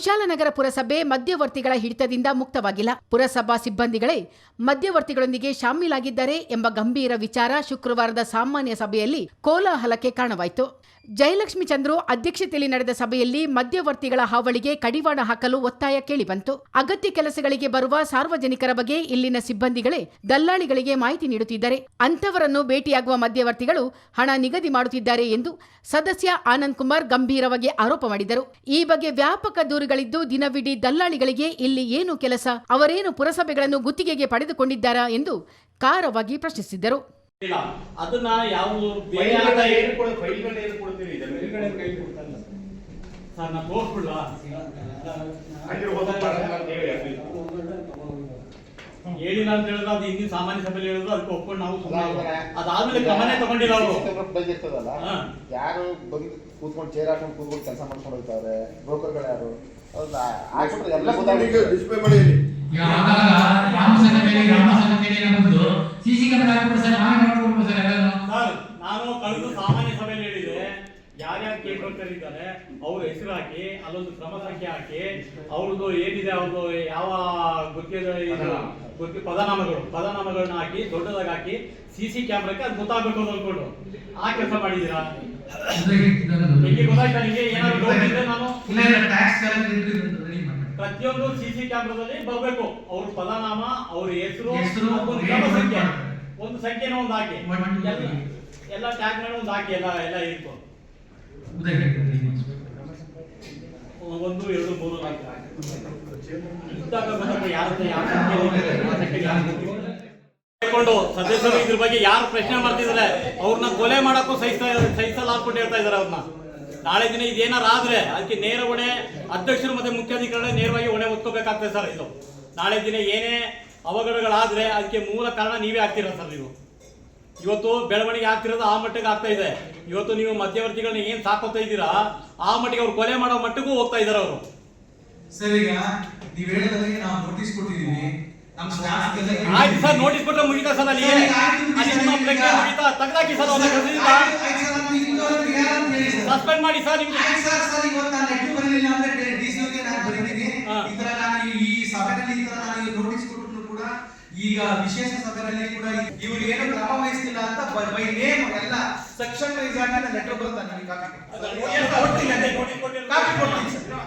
ಕುಶಾಲನಗರ ಪುರಸಭೆ ಮಧ್ಯವರ್ತಿಗಳ ಹಿಡಿತದಿಂದ ಮುಕ್ತವಾಗಿಲ್ಲ. ಪುರಸಭಾ ಸಿಬ್ಬಂದಿಗಳೇ ಮಧ್ಯವರ್ತಿಗಳೊಂದಿಗೆ ಶಾಮೀಲಾಗಿದ್ದಾರೆ ಎಂಬ ಗಂಭೀರ ವಿಚಾರ ಶುಕ್ರವಾರದ ಸಾಮಾನ್ಯ ಸಭೆಯಲ್ಲಿ ಕೋಲಾಹಲಕ್ಕೆ ಕಾರಣವಾಯಿತು. ಜಯಲಕ್ಷ್ಮಿ ಚಂದ್ರು ಅಧ್ಯಕ್ಷತೆಯಲ್ಲಿ ನಡೆದ ಸಭೆಯಲ್ಲಿ ಮಧ್ಯವರ್ತಿಗಳ ಹಾವಳಿಗೆ ಕಡಿವಾಣ ಹಾಕಲು ಒತ್ತಾಯ ಕೇಳಿಬಂತು. ಅಗತ್ಯ ಕೆಲಸಗಳಿಗೆ ಬರುವ ಸಾರ್ವಜನಿಕರ ಬಗ್ಗೆ ಇಲ್ಲಿನ ಸಿಬ್ಬಂದಿಗಳೇ ದಲ್ಲಾಳಿಗಳಿಗೆ ಮಾಹಿತಿ ನೀಡುತ್ತಿದ್ದಾರೆ. ಅಂಥವರನ್ನು ಭೇಟಿಯಾಗುವ ಮಧ್ಯವರ್ತಿಗಳು ಹಣ ನಿಗದಿ ಮಾಡುತ್ತಿದ್ದಾರೆ ಎಂದು ಸದಸ್ಯ ಆನಂದ್ ಕುಮಾರ್ ಗಂಭೀರವಾಗಿ ಆರೋಪ ಮಾಡಿದರು. ಈ ಬಗ್ಗೆ ವ್ಯಾಪಕ ದೂರುಗಳಿದ್ದು ದಿನವಿಡೀ ದಲ್ಲಾಳಿಗಳಿಗೆ ಇಲ್ಲಿ ಏನು ಕೆಲಸ? ಅವರೇನು ಪುರಸಭೆಗಳನ್ನು ಗುತ್ತಿಗೆಗೆ ಪಡೆದುಕೊಂಡಿದ್ದಾರಾ ಎಂದು ಖಾರವಾಗಿ ಪ್ರಶ್ನಿಸಿದ್ದರು. ಹೇಳಿಲ್ಲ ಅಂತ ಹೇಳಿದ್ರೆ ಅದು ಹಿಂದಿನ ಸಾಮಾನ್ಯ ಸಭೆಯಲ್ಲಿ ಹೇಳಿದ್ರು ಅದಕ್ಕೆ ಒಪ್ಕೊಂಡು ನಾವು ಅದಾದ್ಮೇಲೆ ಗಮನ ತಗೊಂಡಿಲ್ಲ ಅವರು. ಬಂದಿರ್ತದಲ್ಲ ಯಾರು ಬಂದು ಕೂತ್ಕೊಂಡು ಚೇರ್ ಹಾಕೊಂಡು ಕೂತ್ಕೊಂಡು ಕೆಲಸ ಮಾಡ್ಕೊಂಡು ಹೋಗ್ತಾವ್ರೆ? ಬ್ರೋಕರ್ಗಳು ಯಾರು? ಡಿಸ್ಪ್ಲೇ ಮಾಡಿ ಸಿಸಿ ಕ್ಯಾಮೆರಾ ನಾನು ಕಳೆದು ಸಾಮಾನ್ಯ ಸಭೆಯಲ್ಲಿ ಯಾರ್ಯಾರು ಕೇಳ್ಕೊಳ್ತಾರೆ ಇದ್ದಾರೆ ಅವ್ರ ಹೆಸರು ಹಾಕಿ ಅಲ್ಲೊಂದು ಕ್ರಮ ಸಂಖ್ಯೆ ಹಾಕಿ ಅವ್ರದ್ದು ಏನಿದೆ ಅವ್ರದ್ದು ಯಾವ ಗುತ್ತಿಗೆ ಇದು ಗುತ್ತಿ ಪದನಾಮಗಳು ಪದನಾಮಗಳನ್ನ ಹಾಕಿ ದೊಡ್ಡದಾಗಿ ಹಾಕಿ ಸಿ ಸಿ ಕ್ಯಾಮ್ರಾಕ್ಕೆ ಅದು ಗೊತ್ತಾಗಬೇಕು ಅಂತ ಅನ್ಕೊಂಡು ಆ ಕೆಲಸ ಮಾಡಿದ್ದೀರಾ? ನಿಮಗೆ ಗೊತ್ತಾಯ್ತಾ ನಿಮಗೆ? ಏನಾದ್ರು ಡೌಟ್ ಇದ್ರೆ ನಾನು ಪ್ರತಿಯೊಂದು ಸಿ ಸಿ ಕ್ಯಾಮ್ರಾದಲ್ಲಿ ಬರಬೇಕು. ಅವ್ರ ಪದನಾಮ ಅವ್ರ ಹೆಸರು ಹೆಸ್ರು, ಕ್ರಮ ಸಂಖ್ಯೆ. ಒಂದು ಸಂಖ್ಯೆನ ಒಂದು ಹಾಕಿ. ಎಲ್ಲ three. ಟ್ಯಾಗ್ ಮಾಡಿ ಒಂದು ಹಾಕಿ ಎಲ್ಲ ಎಲ್ಲ ಇತ್ತು ಉದಯ ಒಂದು ಎರಡು ಮೂರು ನಾಲ್ಕು ಇದ್ದಾಗ ಗೊತ್ತಾಗ ಯಾರ ಹತ್ರ ಯಾವ ಸಂಖ್ಯೆ ಇದೆ, ಆ ಸಂಖ್ಯೆಗೆ ಯಾರು ಗೊತ್ತಿಲ್ಲ. ಹೇಳ್ಕೊಂಡು ಸದಸ್ಯರು ಇದ್ರ ಬಗ್ಗೆ ಯಾರು ಪ್ರಶ್ನೆ ಮಾಡ್ತಿದ್ರೆ ಅವ್ರನ್ನ ಕೊಲೆ ಮಾಡಕ್ಕೂ ಸಹಿಸ ಸಹಿಸಲ್ಲ ಅನ್ಕೊಂಡು ಹೇಳ್ತಾ ಇದಾರೆ ಅವ್ರನ್ನ. ನಾಳೆ ದಿನ ಇದೇನಾರ ಆದ್ರೆ ಅದಕ್ಕೆ ನೇರ ಹೊಣೆ ಅಧ್ಯಕ್ಷರು ಮತ್ತೆ ಮುಖ್ಯಾಧಿಕಾರಿ ನೇರವಾಗಿ ಹೊಣೆ ಹೊತ್ಕೋಬೇಕಾಗ್ತದೆ ಸರ್ ಇದು. ನಾಳೆ ದಿನ ಏನೇ ಅವಘಡಗಳಾದ್ರೆ ಅದಕ್ಕೆ ಮೂಲ ಕಾರಣ ನೀವೇ ಆಗ್ತೀರಾ ಸರ್ ನೀವು? ಇವತ್ತು ಬೆಳವಣಿಗೆ ಆಗ್ತಿರೋದು ಆ ಮಟ್ಟಿಗೆ ಆಗ್ತಾ ಇದೆ. ಇವತ್ತು ನೀವು ಮಧ್ಯವರ್ತಿಗಳನ್ನ ಏನ್ ಸಾಕೋತಾ ಇದ್ದೀರಾ? ಆ ಮಟ್ಟಿಗೆ ಅವ್ರು ಕೊಲೆ ಮಾಡೋ ಮಟ್ಟಿಗೂ ಹೋಗ್ತಾ ಇದಾರೆ ಅವರು. ಸರ್ ಈಗ ನೀವ್ ಹೇಳಿದ್ರೆ ನಾವು ನೋಟಿಸ್ ಕೊಟ್ಟಿದೀವಿ. ಆಯ್ತು ಸರ್ ನೋಟಿಸ್ ಕೊಟ್ಟರೆ ಮುಗಿತಾ ಸರ್ ಅಲ್ಲಿ ಮುಗಿತಾ ತೆಗ್ದಾಕಿ ಸರ್ ಅವ್ರನ್ನ ಸಸ್ಪೆಂಡ್ ಮಾಡಿ ಸರ್ ನಿಮ್ಗೆ ಸರ್ ಸರ್ ಇವತ್ತು ನಾನು ಲೆಟ್ರ್ ಬರಲಿಲ್ಲ ಅಂದ್ರೆ ಡಿಸಿಗೆ ನಾನು ಬರೀತೀನಿ ಹಾ. ಈ ತರ ನಾನು ಈ- ಈ ಸಭೆಯಲ್ಲಿ ಈ ತರ ನಾನು ನೋಟಿಸ್ ಕೊಟ್ಟರು ಕೂಡ ಈಗ ವಿಶೇಷ ಸಭೆಯಲ್ಲಿ ಕೂಡ ಇವ್ರು ಏನು ಕ್ರಮ ವಹಿಸ್ತಿಲ್ಲ ಅಂತ ಬೈ ನೇಮ್ ಎಲ್ಲ ಸೆಕ್ಷನ್ ವೈಸ್ ಆಗಿ ಲೆಟರ್ ಬರ್ತಾನೆ ಕಾಪಿ ಕೊಡ್ತೀನಿ ಕಾಪಿ ಕೊಡ್ತೀನಿ. ಸರ್ ಕಾಪಿ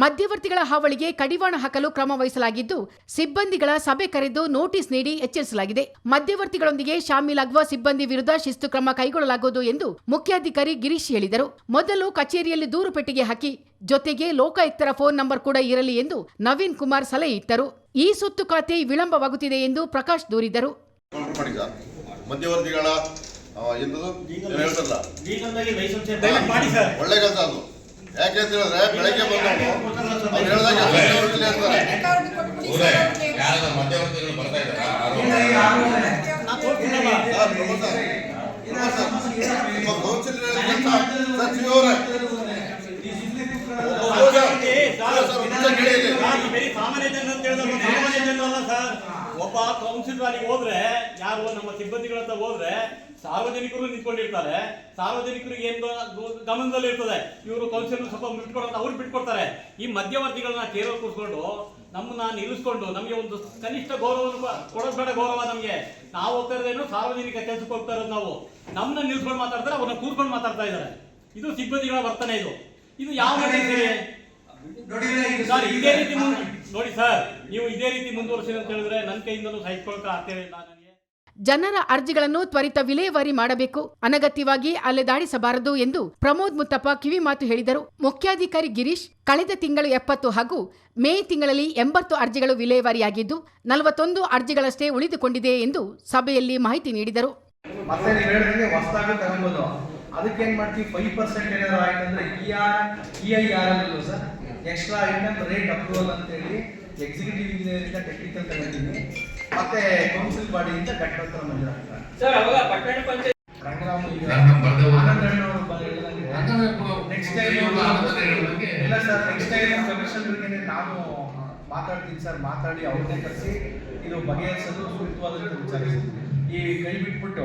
ಮಧ್ಯವರ್ತಿಗಳ ಹಾವಳಿಗೆ ಕಡಿವಾಣ ಹಾಕಲು ಕ್ರಮ ವಹಿಸಲಾಗಿದ್ದು ಸಿಬ್ಬಂದಿಗಳ ಸಭೆ ಕರೆದು ನೋಟಿಸ್ ನೀಡಿ ಎಚ್ಚರಿಸಲಾಗಿದೆ. ಮಧ್ಯವರ್ತಿಗಳೊಂದಿಗೆ ಶಾಮೀಲಾಗುವ ಸಿಬ್ಬಂದಿ ವಿರುದ್ಧ ಶಿಸ್ತು ಕ್ರಮ ಕೈಗೊಳ್ಳಲಾಗುವುದು ಎಂದು ಮುಖ್ಯಾಧಿಕಾರಿ ಗಿರೀಶ್ ಹೇಳಿದರು. ಮೊದಲು ಕಚೇರಿಯಲ್ಲಿ ದೂರು ಪೆಟ್ಟಿಗೆ ಹಾಕಿ ಜೊತೆಗೆ ಲೋಕಾಯುಕ್ತರ ಫೋನ್ ನಂಬರ್ ಕೂಡ ಇರಲಿ ಎಂದು ನವೀನ್ ಕುಮಾರ್ ಸಲಹೆ ಇತ್ತರು ಈ ಸುತ್ತು ಖಾತೆ ವಿಳಂಬವಾಗುತ್ತಿದೆ ಎಂದು ಪ್ರಕಾಶ್ ದೂರಿದರು. ಒಳ್ಳೆ ಕೆಲಸ ಅದು. ಯಾಕೆ ಅಂತ ಹೇಳಿದ್ರೆ ಬೆಳಗ್ಗೆ ಬಂದವರು ಅವ್ರು ಹೇಳಿದಾಗ ಮಧ್ಯವರ್ತಿಗಳೇ ಇರ್ತಾರೆ ಯಾರಾದ್ರೂ ಮಧ್ಯವರ್ತಿಗಳು ಬರ್ತಾ ಇದ್ದಾರಾ ನಾ ತೋರಿಸ್ತೀನಲ್ಲ. Sir Pramod sir Pramod sir ನಿಮ್ಮ ಕೌನ್ಸಿಲರ್ ಕೆಲಸ ಸಚಿವ ಅವರೇ ಏ, ಸರ್, ಸರ್, ಒಂದು ನಿಮಿಷ ಕೇಳಿ ಇಲ್ಲಿ. ಸರ್, ಈ ಬರೀ ಸಾಮಾನ್ಯ ಜನ ಅಂತ ಹೇಳಿದ್ರೆ ಸಾಮಾನ್ಯ ಜನ ಅಲ್ಲ ಸರ್ ಒಬ್ಬ ಕೌನ್ಸಿಲ್ ಅಲ್ಲಿ ಹೋದ್ರೆ ಯಾರು ನಮ್ಮ ಸಿಬ್ಬಂದಿಗಳ ಹತ್ರ ಹೋದ್ರೆ ಸಾರ್ವಜನಿಕರು ನಿಂತ್ಕೊಂಡಿರ್ತಾರೆ. ಸಾರ್ವಜನಿಕರಿಗೆ ಏನ್ ಗಮನದಲ್ಲಿ ಇರ್ತದೆ? ಇವರು ಕೌನ್ಸಿಲ್ ಸ್ವಲ್ಪ ಬಿಟ್ಕೊಡಂತ ಅವ್ರು ಬಿಟ್ಕೊಡ್ತಾರೆ. ಈ ಮಧ್ಯವರ್ತಿಗಳನ್ನ ಕೇರಳ ಕೂರಿಸ್ಕೊಂಡು ನಮ್ಮನ್ನ ನಿಲ್ಲಿಸ್ಕೊಂಡು ನಮಗೆ ಒಂದು ಕನಿಷ್ಠ ಗೌರವ ಕೊಡೋದು ಬೇಡ ಗೌರವ ನಮಗೆ. ನಾವು ಹೋಗ್ತಾ ಇರೋದೇನು ಸಾರ್ವಜನಿಕ ಕೆಲಸಕ್ಕೆ ಹೋಗ್ತಾ ಇರೋದು ನಾವು. ನಮ್ಮನ್ನ ನಿಲ್ಸ್ಕೊಂಡು ಮಾತಾಡ್ತಾರೆ ಅವ್ರನ್ನ ಕೂರ್ಕೊಂಡು ಮಾತಾಡ್ತಾ ಇದ್ದಾರೆ. ಇದು ಸಿಬ್ಬಂದಿಗಳ ವರ್ತನೆ ಇದು. ಇದು ಯಾವ ಸರಿ ಸರ್ ಇದೇ ರೀತಿ ನೋಡಿ ಸರ್ ನೀವು ಇದೇ ರೀತಿ ಮುಂದುವರಿಸಿ ಅಂತ ಹೇಳಿದ್ರೆ ನನ್ನ ಕೈಯಿಂದಲೂ ಸಹಿಸ್ಕೊಳಕ ಆಗ್ತೇವೆ ಜನರ ಅರ್ಜಿಗಳನ್ನು ತ್ವರಿತ ವಿಲೇವಾರಿ ಮಾಡಬೇಕು ಅನಗತ್ಯವಾಗಿ ಅಲೆದಾಡಿಸಬಾರದು ಎಂದು ಪ್ರಮೋದ್ ಮುತ್ತಪ್ಪ ಕಿವಿಮಾತು ಹೇಳಿದರು. ಮುಖ್ಯಾಧಿಕಾರಿ ಗಿರೀಶ್ ಕಳೆದ ತಿಂಗಳು ಎಪ್ಪತ್ತು ಹಾಗೂ ಮೇ ತಿಂಗಳಲ್ಲಿ ಎಂಬತ್ತು ಅರ್ಜಿಗಳು ವಿಲೇವಾರಿಯಾಗಿದ್ದು ನಲವತ್ತೊಂದು ಅರ್ಜಿಗಳಷ್ಟೇ ಉಳಿದುಕೊಂಡಿದೆ ಎಂದು ಸಭೆಯಲ್ಲಿ ಮಾಹಿತಿ ನೀಡಿದರು. ಅದಕ್ಕೆ ಎಕ್ಸ್ಟ್ರಾ ಐಟಮ್ ರೇಟ್ ಅಪ್ರೂವಲ್ ಅಂತೇಳಿ ಎಕ್ಸಿಕ್ಯೂಟಿವ್ ಇಂಜಿನಿಯರ್ ಇಂದ ಟೆಕ್ನಿಕಲ್ ತಗೊಂಡಿದ್ದೀನಿ. ಮತ್ತೆ ಕೌನ್ಸಿಲ್ ಬಾಡಿಯಿಂದ ಘಟಕತ್ರ ಮಂಜೂರಾಗ್ತಾರೆ ಸರ್ ಅವಾಗ ಪಟ್ಟಣ ಪಂಚಾಯತ್ ರಂಗರಾಮ್ ನೆಕ್ಸ್ಟ್ ಟೈಮ್ ಇಲ್ಲ ಸರ್ ನೆಕ್ಸ್ಟ್ ಟೈಮ್ ಕಮಿಷನರ್ಗೆ ನಾನು ಮಾತಾಡ್ತೀನಿ ಸರ್ ಮಾತಾಡಿ ಅವ್ರನ್ನೇ ಕರೆಸಿ ಇದು ಬಗೆಹರಿಸಲು ಸೂಕ್ತವಾದಂಥ ವಿಚಾರಿಸ್ತೀನಿ. ಈ ಕೈ ಬಿಟ್ಬಿಟ್ಟು